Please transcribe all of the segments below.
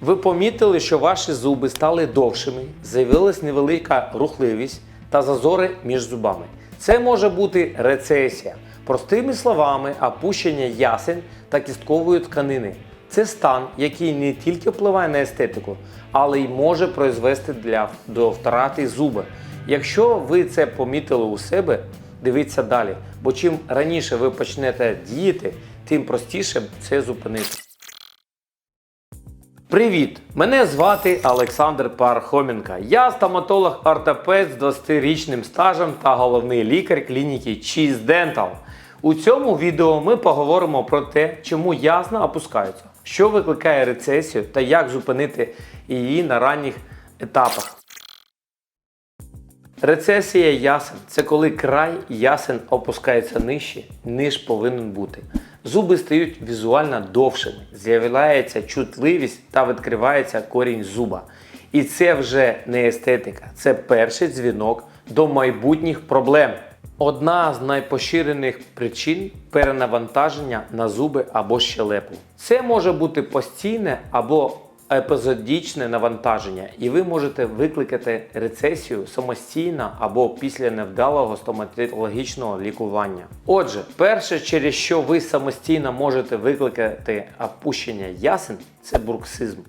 Ви помітили, що ваші зуби стали довшими, з'явилась невелика рухливість та зазори між зубами. Це може бути рецесія, простими словами, опущення ясен та кісткової тканини. Це стан, який не тільки впливає на естетику, але й може призвести для, до втрати зуба. Якщо ви це помітили у себе, дивіться далі, бо чим раніше ви почнете діяти, тим простіше це зупинити. Привіт! Мене звати Олександр Пархоменко. Я стоматолог-ортопед з 20-річним стажем та головний лікар клініки Cheese Dental. У цьому відео ми поговоримо про те, чому ясна опускаються, що викликає рецесію та як зупинити її на ранніх етапах. Рецесія ясен це коли край ясен опускається нижче, ніж повинен бути. Зуби стають візуально довшими, з'являється чутливість та відкривається корінь зуба. І це вже не естетика, це перший дзвінок до майбутніх проблем. Одна з найпоширених причин перенавантаження на зуби або щелепу. Це може бути постійне або епізодічне навантаження, і ви можете викликати рецесію самостійно або після невдалого стоматологічного лікування. Отже, перше, через що ви самостійно можете викликати опущення ясен, це бруксизм.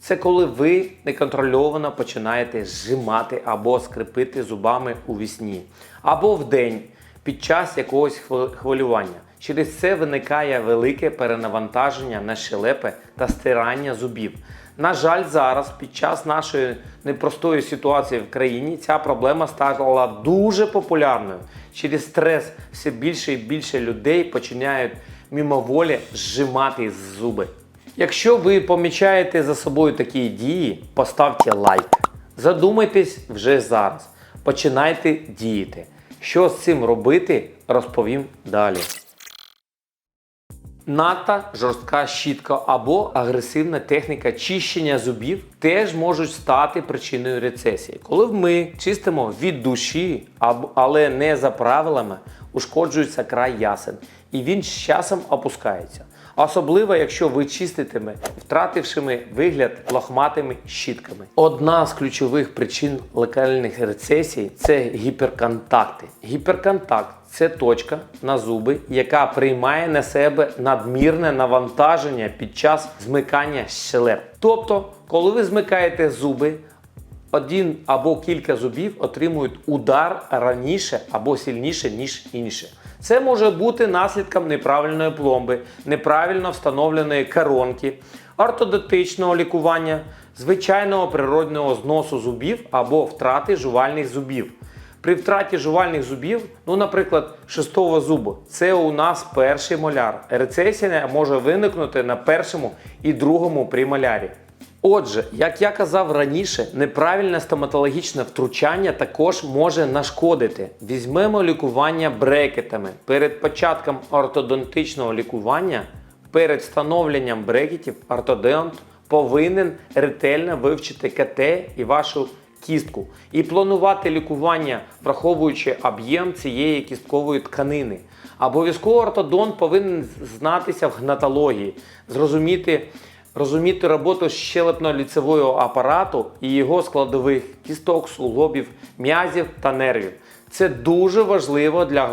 Це коли ви неконтрольовано починаєте зжимати або скрипити зубами у вісні, або вдень під час якогось хвил- хвилювання. Через це виникає велике перенавантаження на щелепи та стирання зубів. На жаль, зараз під час нашої непростої ситуації в країні ця проблема стала дуже популярною. Через стрес все більше і більше людей починають мимоволі зжимати зуби. Якщо ви помічаєте за собою такі дії, поставте лайк. Задумайтесь вже зараз. Починайте діяти. Що з цим робити, розповім далі. Надто жорстка щітка або агресивна техніка чищення зубів теж можуть стати причиною рецесії. Коли ми чистимо від душі, але не за правилами, ушкоджується край ясен, і він з часом опускається. Особливо, якщо ви чиститиме, втратившими вигляд лохматими щітками. Одна з ключових причин локальних рецесій це гіперконтакти. Гіперконтакт це точка на зуби, яка приймає на себе надмірне навантаження під час змикання щелеп. Тобто, коли ви змикаєте зуби, один або кілька зубів отримують удар раніше або сильніше, ніж інші. Це може бути наслідком неправильної пломби, неправильно встановленої коронки, ортодонтичного лікування, звичайного природного зносу зубів або втрати жувальних зубів. При втраті жувальних зубів, ну, наприклад, шестого зубу, це у нас перший моляр. Рецесія може виникнути на першому і другому премолярі. Отже, як я казав раніше, неправильне стоматологічне втручання також може нашкодити. Візьмемо лікування брекетами. Перед початком ортодонтичного лікування, перед встановленням брекетів, ортодонт повинен ретельно вивчити КТ і вашу кістку і планувати лікування, враховуючи об'єм цієї кісткової тканини. Обов'язково ортодонт повинен знатися в гнатології, зрозуміти розуміти роботу щелепно-ліцевого апарату і його складових кісток, суглобів, м'язів та нервів. Це дуже важливо для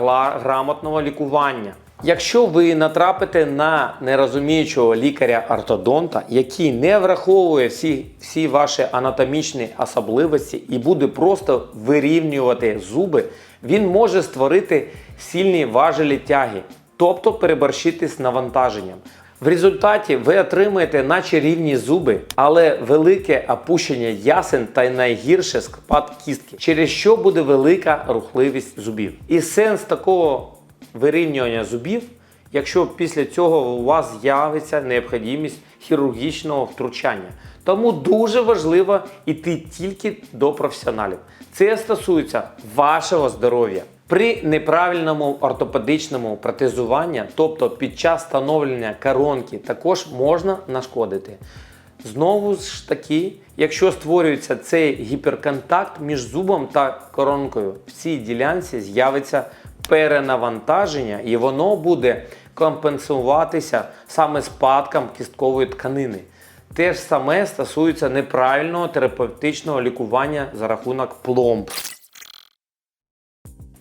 грамотного лікування. Якщо ви натрапите на нерозуміючого лікаря-ортодонта, який не враховує всі, всі ваші анатомічні особливості і буде просто вирівнювати зуби, він може створити сильні важелі тяги, тобто переборщити з навантаженням. В результаті ви отримаєте наче рівні зуби, але велике опущення ясен та найгірше спад кістки, через що буде велика рухливість зубів. І сенс такого вирівнювання зубів, якщо після цього у вас з'явиться необхідність хірургічного втручання. Тому дуже важливо йти тільки до професіоналів. Це стосується вашого здоров'я. При неправильному ортопедичному протезуванні, тобто під час встановлення коронки, також можна нашкодити. Знову ж таки, якщо створюється цей гіперконтакт між зубом та коронкою, в цій ділянці з'явиться перенавантаження, і воно буде компенсуватися саме спадком кісткової тканини. Те ж саме стосується неправильного терапевтичного лікування за рахунок пломб.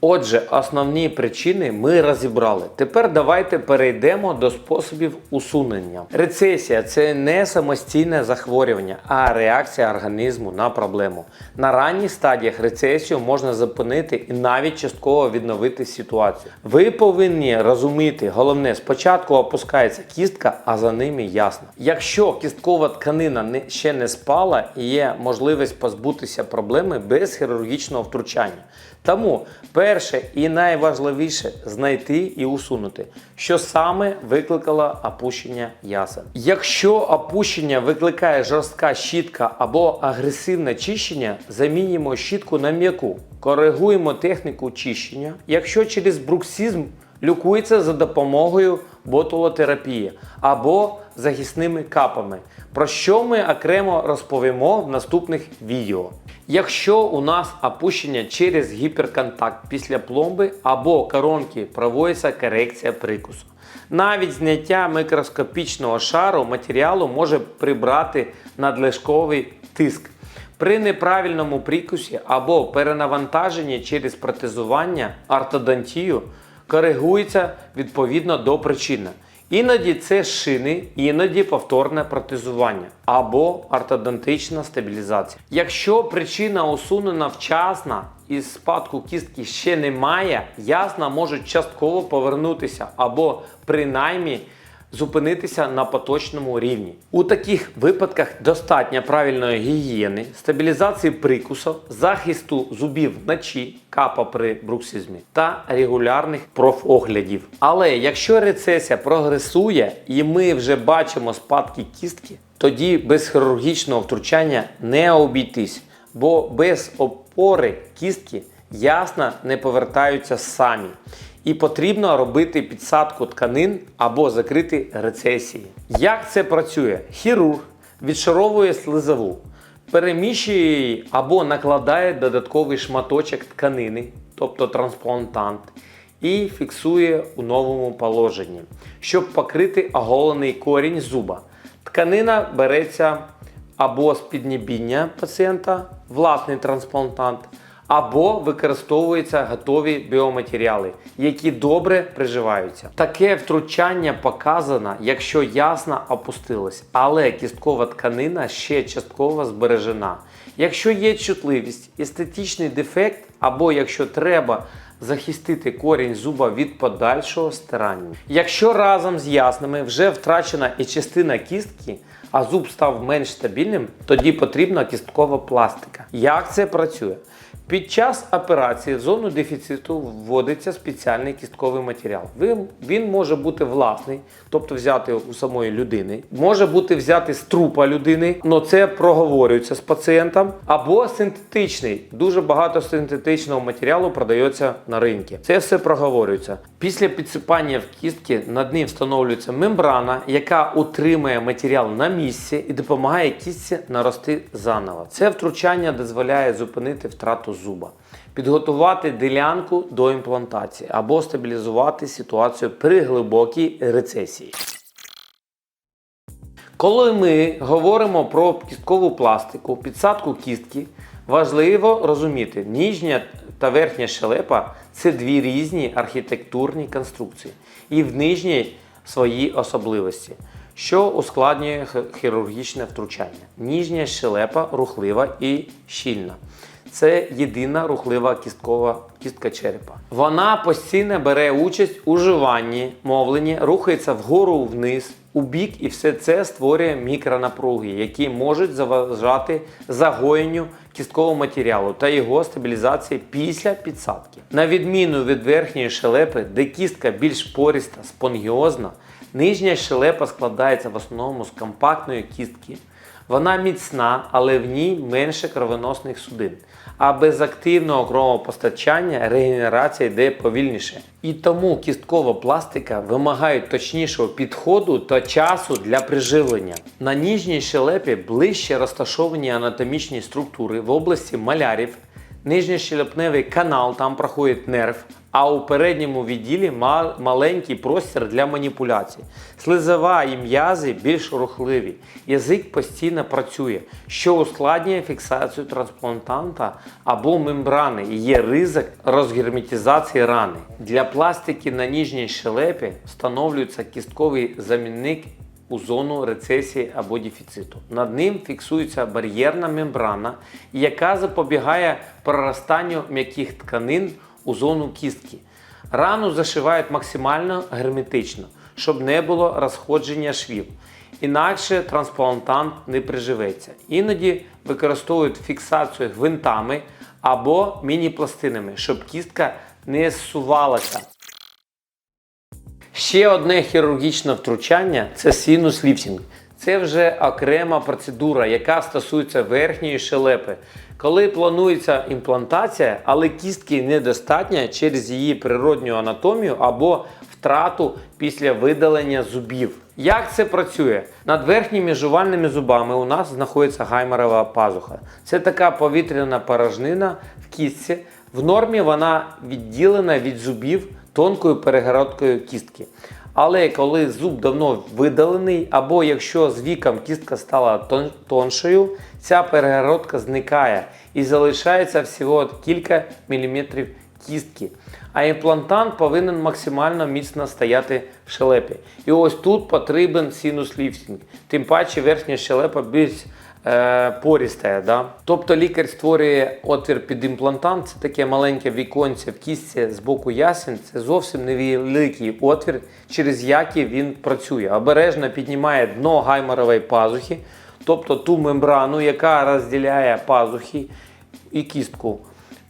Отже, основні причини ми розібрали. Тепер давайте перейдемо до способів усунення. Рецесія це не самостійне захворювання, а реакція організму на проблему. На ранніх стадіях рецесію можна зупинити і навіть частково відновити ситуацію. Ви повинні розуміти, головне, спочатку опускається кістка, а за ними ясно. Якщо кісткова тканина не, ще не спала, є можливість позбутися проблеми без хірургічного втручання. Тому перше і найважливіше знайти і усунути, що саме викликало опущення ясен. Якщо опущення викликає жорстка щітка або агресивне чищення, замінюємо щітку на м'яку. Коригуємо техніку чищення. Якщо через бруксизм лікується за допомогою ботулотерапії або захисними капами, про що ми окремо розповімо в наступних відео. Якщо у нас опущення через гіперконтакт після пломби або коронки, проводиться корекція прикусу. Навіть зняття мікроскопічного шару матеріалу може прибрати надлишковий тиск. При неправильному прикусі або перенавантаженні через протезування ортодонтію коригується відповідно до причини. Іноді це шини, іноді повторне протезування або ортодонтична стабілізація. Якщо причина усунена вчасно і спадку кістки ще немає, ясна можуть частково повернутися або принаймні зупинитися на поточному рівні. У таких випадках достатньо правильної гігієни, стабілізації прикусу, захисту зубів вночі, капа при бруксизмі та регулярних профоглядів. Але якщо рецесія прогресує і ми вже бачимо спадки кістки, тоді без хірургічного втручання не обійтись, бо без опори кістки ясно не повертаються самі і потрібно робити підсадку тканин або закрити рецесії. Як це працює? Хірург відшаровує слизову, переміщує її або накладає додатковий шматочок тканини, тобто трансплантант, і фіксує у новому положенні, щоб покрити оголений корінь зуба. Тканина береться або з піднебіння пацієнта, власний трансплантант, або використовуються готові біоматеріали, які добре приживаються. Таке втручання показано, якщо ясно опустилось, але кісткова тканина ще частково збережена. Якщо є чутливість, естетичний дефект, або якщо треба захистити корінь зуба від подальшого стирання. Якщо разом з ясними вже втрачена і частина кістки, а зуб став менш стабільним, тоді потрібна кісткова пластика. Як це працює? Під час операції в зону дефіциту вводиться спеціальний кістковий матеріал. Він, може бути власний, тобто взяти у самої людини, може бути взяти з трупа людини, але це проговорюється з пацієнтом, або синтетичний. Дуже багато синтетичного матеріалу продається на ринку. Це все проговорюється. Після підсипання в кістки над ним встановлюється мембрана, яка утримує матеріал на місці і допомагає кістці нарости заново. Це втручання дозволяє зупинити втрату зуба, підготувати ділянку до імплантації або стабілізувати ситуацію при глибокій рецесії. Коли ми говоримо про кісткову пластику, підсадку кістки, важливо розуміти, ніжня та верхня щелепа це дві різні архітектурні конструкції, і в нижній свої особливості, що ускладнює хірургічне втручання. Ніжня щелепа рухлива і щільна. Це єдина рухлива кісткова кістка черепа. Вона постійно бере участь у жуванні, мовленні, рухається вгору вниз, у бік, і все це створює мікронапруги, які можуть заважати загоєнню кісткового матеріалу та його стабілізації після підсадки. На відміну від верхньої щелепи, де кістка більш пориста, спонгіозна, нижня щелепа складається в основному з компактної кістки. Вона міцна, але в ній менше кровоносних судин. А без активного кровопостачання регенерація йде повільніше. І тому кісткова пластика вимагає точнішого підходу та часу для приживлення. На ніжній щелепі ближче розташовані анатомічні структури в області малярів, нижньощелепневий канал, там проходить нерв, а у передньому відділі ма- маленький простір для маніпуляцій. Слизова і м'язи більш рухливі. Язик постійно працює, що ускладнює фіксацію трансплантанта або мембрани і є ризик розгерметизації рани. Для пластики на ніжній щелепі встановлюється кістковий замінник у зону рецесії або дефіциту. Над ним фіксується бар'єрна мембрана, яка запобігає проростанню м'яких тканин у зону кістки. Рану зашивають максимально герметично, щоб не було розходження швів. Інакше трансплантант не приживеться. Іноді використовують фіксацію гвинтами або міні-пластинами, щоб кістка не зсувалася. Ще одне хірургічне втручання це синус ліфтінг. Це вже окрема процедура, яка стосується верхньої щелепи. Коли планується імплантація, але кістки недостатньо через її природню анатомію або втрату після видалення зубів. Як це працює? Над верхніми жувальними зубами у нас знаходиться гаймерова пазуха. Це така повітряна порожнина в кістці. В нормі вона відділена від зубів тонкою перегородкою кістки. Але коли зуб давно видалений, або якщо з віком кістка стала тон- тоншою, ця перегородка зникає і залишається всього кілька міліметрів кістки. А імплантант повинен максимально міцно стояти в щелепі. І ось тут потрібен синус ліфтинг. Тим паче верхня щелепа більш е, порістає. Да? Тобто лікар створює отвір під імплантант, це таке маленьке віконце в кістці з боку ясен. Це зовсім невеликий отвір, через який він працює. Обережно піднімає дно гайморової пазухи, тобто ту мембрану, яка розділяє пазухи і кістку.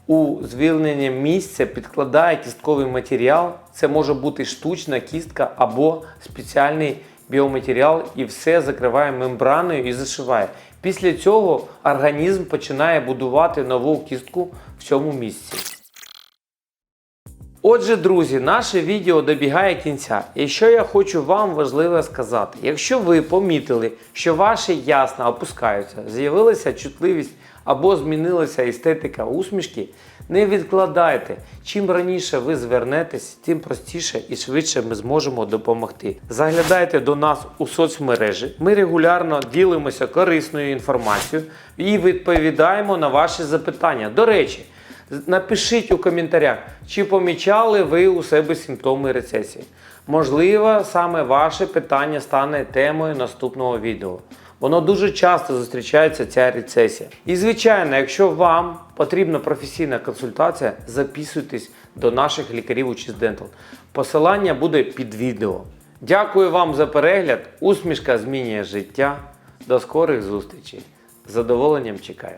У звільнення місця підкладає кістковий матеріал. Це може бути штучна кістка або спеціальний біоматеріал, і все закриває мембраною і зашиває. Після цього організм починає будувати нову кістку в цьому місці. Отже, друзі, наше відео добігає кінця. І що я хочу вам важливо сказати: якщо ви помітили, що ваші ясна опускаються, з'явилася чутливість або змінилася естетика усмішки, не відкладайте. Чим раніше ви звернетесь, тим простіше і швидше ми зможемо допомогти. Заглядайте до нас у соцмережі. Ми регулярно ділимося корисною інформацією і відповідаємо на ваші запитання. До речі. Напишіть у коментарях, чи помічали ви у себе симптоми рецесії. Можливо, саме ваше питання стане темою наступного відео. Воно дуже часто зустрічається ця рецесія. І звичайно, якщо вам потрібна професійна консультація, записуйтесь до наших лікарів у Dental. Посилання буде під відео. Дякую вам за перегляд. Усмішка змінює життя. До скорих зустрічей. З задоволенням чекаю.